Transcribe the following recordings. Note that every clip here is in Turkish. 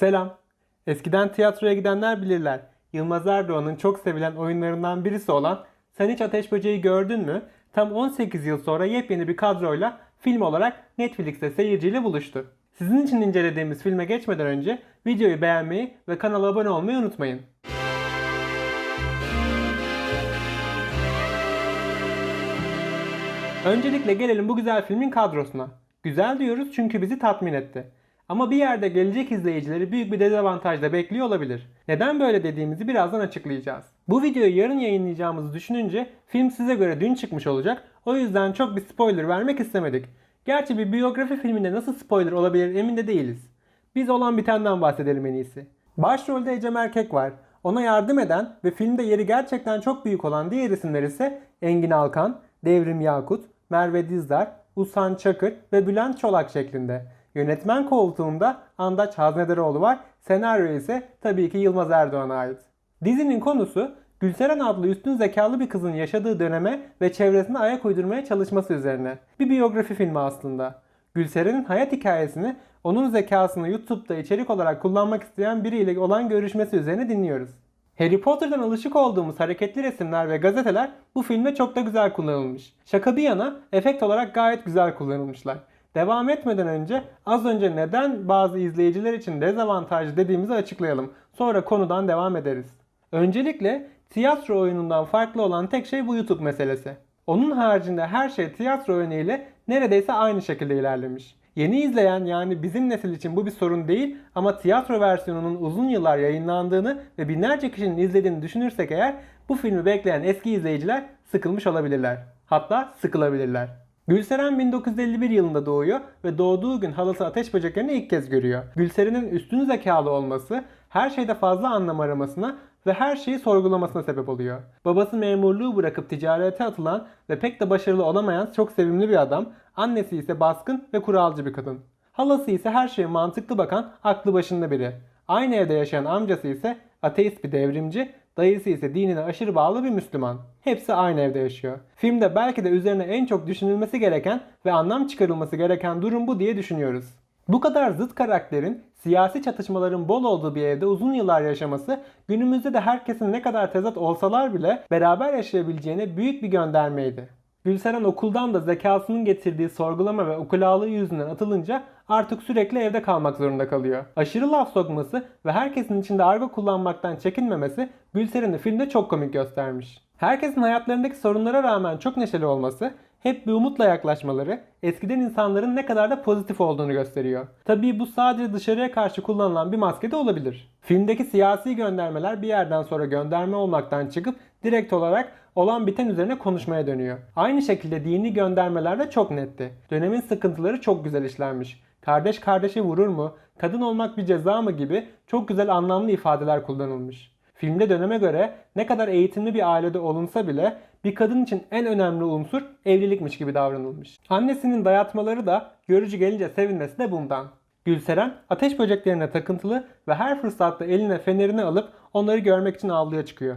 Selam. Eskiden tiyatroya gidenler bilirler. Yılmaz Erdoğan'ın çok sevilen oyunlarından birisi olan Sen Hiç Ateş Böceği Gördün mü? Tam 18 yıl sonra yepyeni bir kadroyla film olarak Netflix'te seyirciyle buluştu. Sizin için incelediğimiz filme geçmeden önce videoyu beğenmeyi ve kanala abone olmayı unutmayın. Öncelikle gelelim bu güzel filmin kadrosuna. Güzel diyoruz çünkü bizi tatmin etti. Ama bir yerde gelecek izleyicileri büyük bir dezavantajda bekliyor olabilir. Neden böyle dediğimizi birazdan açıklayacağız. Bu videoyu yarın yayınlayacağımızı düşününce film size göre dün çıkmış olacak. O yüzden çok bir spoiler vermek istemedik. Gerçi bir biyografi filminde nasıl spoiler olabilir emin de değiliz. Biz olan bitenden bahsedelim en iyisi. Başrolde Ecem Erkek var. Ona yardım eden ve filmde yeri gerçekten çok büyük olan diğer isimler ise Engin Alkan, Devrim Yakut, Merve Dizdar, Usan Çakır ve Bülent Çolak şeklinde. Yönetmen koltuğunda Andaç Haznederoğlu var. Senaryo ise tabii ki Yılmaz Erdoğan'a ait. Dizinin konusu Gülseren adlı üstün zekalı bir kızın yaşadığı döneme ve çevresine ayak uydurmaya çalışması üzerine. Bir biyografi filmi aslında. Gülseren'in hayat hikayesini onun zekasını YouTube'da içerik olarak kullanmak isteyen biriyle olan görüşmesi üzerine dinliyoruz. Harry Potter'dan alışık olduğumuz hareketli resimler ve gazeteler bu filmde çok da güzel kullanılmış. Şaka bir yana efekt olarak gayet güzel kullanılmışlar. Devam etmeden önce az önce neden bazı izleyiciler için dezavantajlı dediğimizi açıklayalım. Sonra konudan devam ederiz. Öncelikle tiyatro oyunundan farklı olan tek şey bu YouTube meselesi. Onun haricinde her şey tiyatro oyunu ile neredeyse aynı şekilde ilerlemiş. Yeni izleyen yani bizim nesil için bu bir sorun değil ama tiyatro versiyonunun uzun yıllar yayınlandığını ve binlerce kişinin izlediğini düşünürsek eğer bu filmi bekleyen eski izleyiciler sıkılmış olabilirler. Hatta sıkılabilirler. Gülseren 1951 yılında doğuyor ve doğduğu gün halası ateş böceklerini ilk kez görüyor. Gülseren'in üstün zekalı olması her şeyde fazla anlam aramasına ve her şeyi sorgulamasına sebep oluyor. Babası memurluğu bırakıp ticarete atılan ve pek de başarılı olamayan çok sevimli bir adam, annesi ise baskın ve kuralcı bir kadın. Halası ise her şeye mantıklı bakan, aklı başında biri. Aynı evde yaşayan amcası ise ateist bir devrimci, dayısı ise dinine aşırı bağlı bir Müslüman. Hepsi aynı evde yaşıyor. Filmde belki de üzerine en çok düşünülmesi gereken ve anlam çıkarılması gereken durum bu diye düşünüyoruz. Bu kadar zıt karakterin siyasi çatışmaların bol olduğu bir evde uzun yıllar yaşaması günümüzde de herkesin ne kadar tezat olsalar bile beraber yaşayabileceğine büyük bir göndermeydi. Gülseren okuldan da zekasının getirdiği sorgulama ve ukulalığı yüzünden atılınca artık sürekli evde kalmak zorunda kalıyor. Aşırı laf sokması ve herkesin içinde argo kullanmaktan çekinmemesi Gülseren'i filmde çok komik göstermiş. Herkesin hayatlarındaki sorunlara rağmen çok neşeli olması, hep bir umutla yaklaşmaları eskiden insanların ne kadar da pozitif olduğunu gösteriyor. Tabii bu sadece dışarıya karşı kullanılan bir maske de olabilir. Filmdeki siyasi göndermeler bir yerden sonra gönderme olmaktan çıkıp direkt olarak olan biten üzerine konuşmaya dönüyor. Aynı şekilde dini göndermeler de çok netti. Dönemin sıkıntıları çok güzel işlenmiş. Kardeş kardeşi vurur mu? Kadın olmak bir ceza mı gibi çok güzel anlamlı ifadeler kullanılmış. Filmde döneme göre ne kadar eğitimli bir ailede olunsa bile bir kadın için en önemli unsur evlilikmiş gibi davranılmış. Annesinin dayatmaları da görücü gelince sevinmesi de bundan. Gülseren ateş böceklerine takıntılı ve her fırsatta eline fenerini alıp onları görmek için avluya çıkıyor.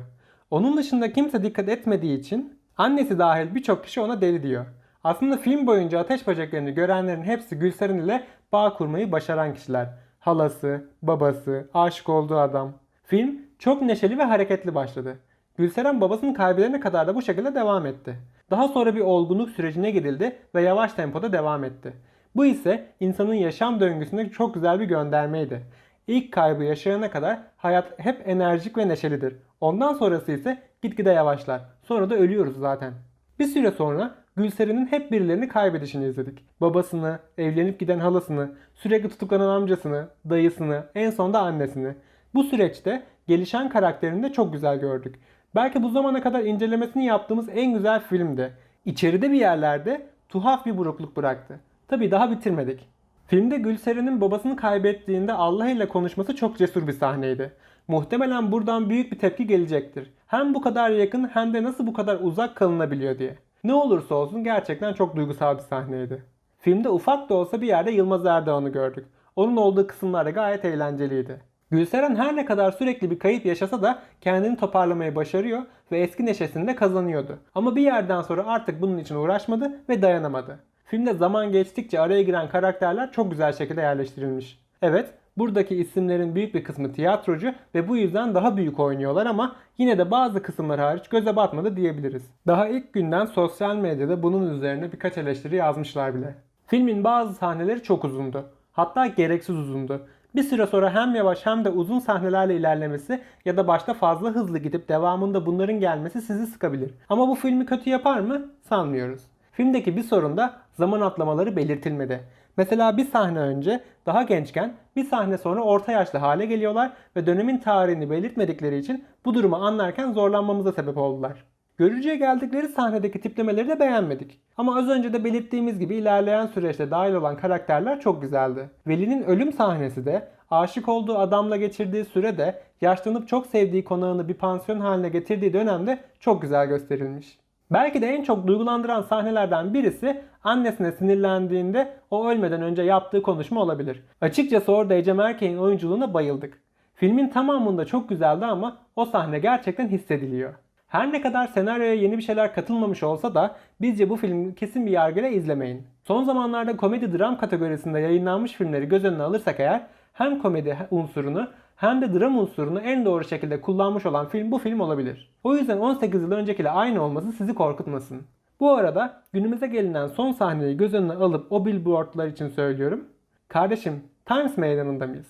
Onun dışında kimse dikkat etmediği için annesi dahil birçok kişi ona deli diyor. Aslında film boyunca ateş böceklerini görenlerin hepsi Gülseren ile bağ kurmayı başaran kişiler. Halası, babası, aşık olduğu adam. Film çok neşeli ve hareketli başladı. Gülseren babasını kaybedene kadar da bu şekilde devam etti. Daha sonra bir olgunluk sürecine girildi ve yavaş tempoda devam etti. Bu ise insanın yaşam döngüsünde çok güzel bir göndermeydi. İlk kaybı yaşayana kadar hayat hep enerjik ve neşelidir. Ondan sonrası ise gitgide yavaşlar. Sonra da ölüyoruz zaten. Bir süre sonra Gülseren'in hep birilerini kaybedişini izledik. Babasını, evlenip giden halasını, sürekli tutuklanan amcasını, dayısını, en sonunda annesini. Bu süreçte gelişen karakterini de çok güzel gördük. Belki bu zamana kadar incelemesini yaptığımız en güzel filmdi. İçeride bir yerlerde tuhaf bir burukluk bıraktı. Tabii daha bitirmedik. Filmde Gülseren'in babasını kaybettiğinde Allah ile konuşması çok cesur bir sahneydi. Muhtemelen buradan büyük bir tepki gelecektir. Hem bu kadar yakın hem de nasıl bu kadar uzak kalınabiliyor diye. Ne olursa olsun gerçekten çok duygusal bir sahneydi. Filmde ufak da olsa bir yerde Yılmaz Erdoğan'ı gördük. Onun olduğu kısımlar da gayet eğlenceliydi. Gülseren her ne kadar sürekli bir kayıp yaşasa da kendini toparlamayı başarıyor ve eski neşesini de kazanıyordu. Ama bir yerden sonra artık bunun için uğraşmadı ve dayanamadı. Filmde zaman geçtikçe araya giren karakterler çok güzel şekilde yerleştirilmiş. Evet, Buradaki isimlerin büyük bir kısmı tiyatrocu ve bu yüzden daha büyük oynuyorlar ama yine de bazı kısımlar hariç göze batmadı diyebiliriz. Daha ilk günden sosyal medyada bunun üzerine birkaç eleştiri yazmışlar bile. Filmin bazı sahneleri çok uzundu. Hatta gereksiz uzundu. Bir süre sonra hem yavaş hem de uzun sahnelerle ilerlemesi ya da başta fazla hızlı gidip devamında bunların gelmesi sizi sıkabilir. Ama bu filmi kötü yapar mı? Sanmıyoruz. Filmdeki bir sorun da zaman atlamaları belirtilmedi. Mesela bir sahne önce daha gençken bir sahne sonra orta yaşlı hale geliyorlar ve dönemin tarihini belirtmedikleri için bu durumu anlarken zorlanmamıza sebep oldular. Görücüye geldikleri sahnedeki tiplemeleri de beğenmedik. Ama az önce de belirttiğimiz gibi ilerleyen süreçte dahil olan karakterler çok güzeldi. Veli'nin ölüm sahnesi de, aşık olduğu adamla geçirdiği süre de, yaşlanıp çok sevdiği konağını bir pansiyon haline getirdiği dönemde çok güzel gösterilmiş. Belki de en çok duygulandıran sahnelerden birisi annesine sinirlendiğinde o ölmeden önce yaptığı konuşma olabilir. Açıkçası orada Ecem Erkek'in oyunculuğuna bayıldık. Filmin tamamında çok güzeldi ama o sahne gerçekten hissediliyor. Her ne kadar senaryoya yeni bir şeyler katılmamış olsa da bizce bu filmi kesin bir yargıyla izlemeyin. Son zamanlarda komedi dram kategorisinde yayınlanmış filmleri göz önüne alırsak eğer hem komedi unsurunu hem de dram unsurunu en doğru şekilde kullanmış olan film bu film olabilir. O yüzden 18 yıl öncekiyle aynı olması sizi korkutmasın. Bu arada günümüze gelinen son sahneyi göz önüne alıp o billboardlar için söylüyorum. Kardeşim Times meydanında mıyız?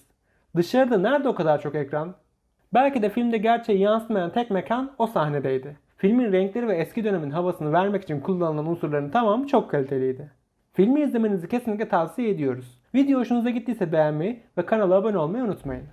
Dışarıda nerede o kadar çok ekran? Belki de filmde gerçeği yansımayan tek mekan o sahnedeydi. Filmin renkleri ve eski dönemin havasını vermek için kullanılan unsurların tamamı çok kaliteliydi. Filmi izlemenizi kesinlikle tavsiye ediyoruz. Video hoşunuza gittiyse beğenmeyi ve kanala abone olmayı unutmayın.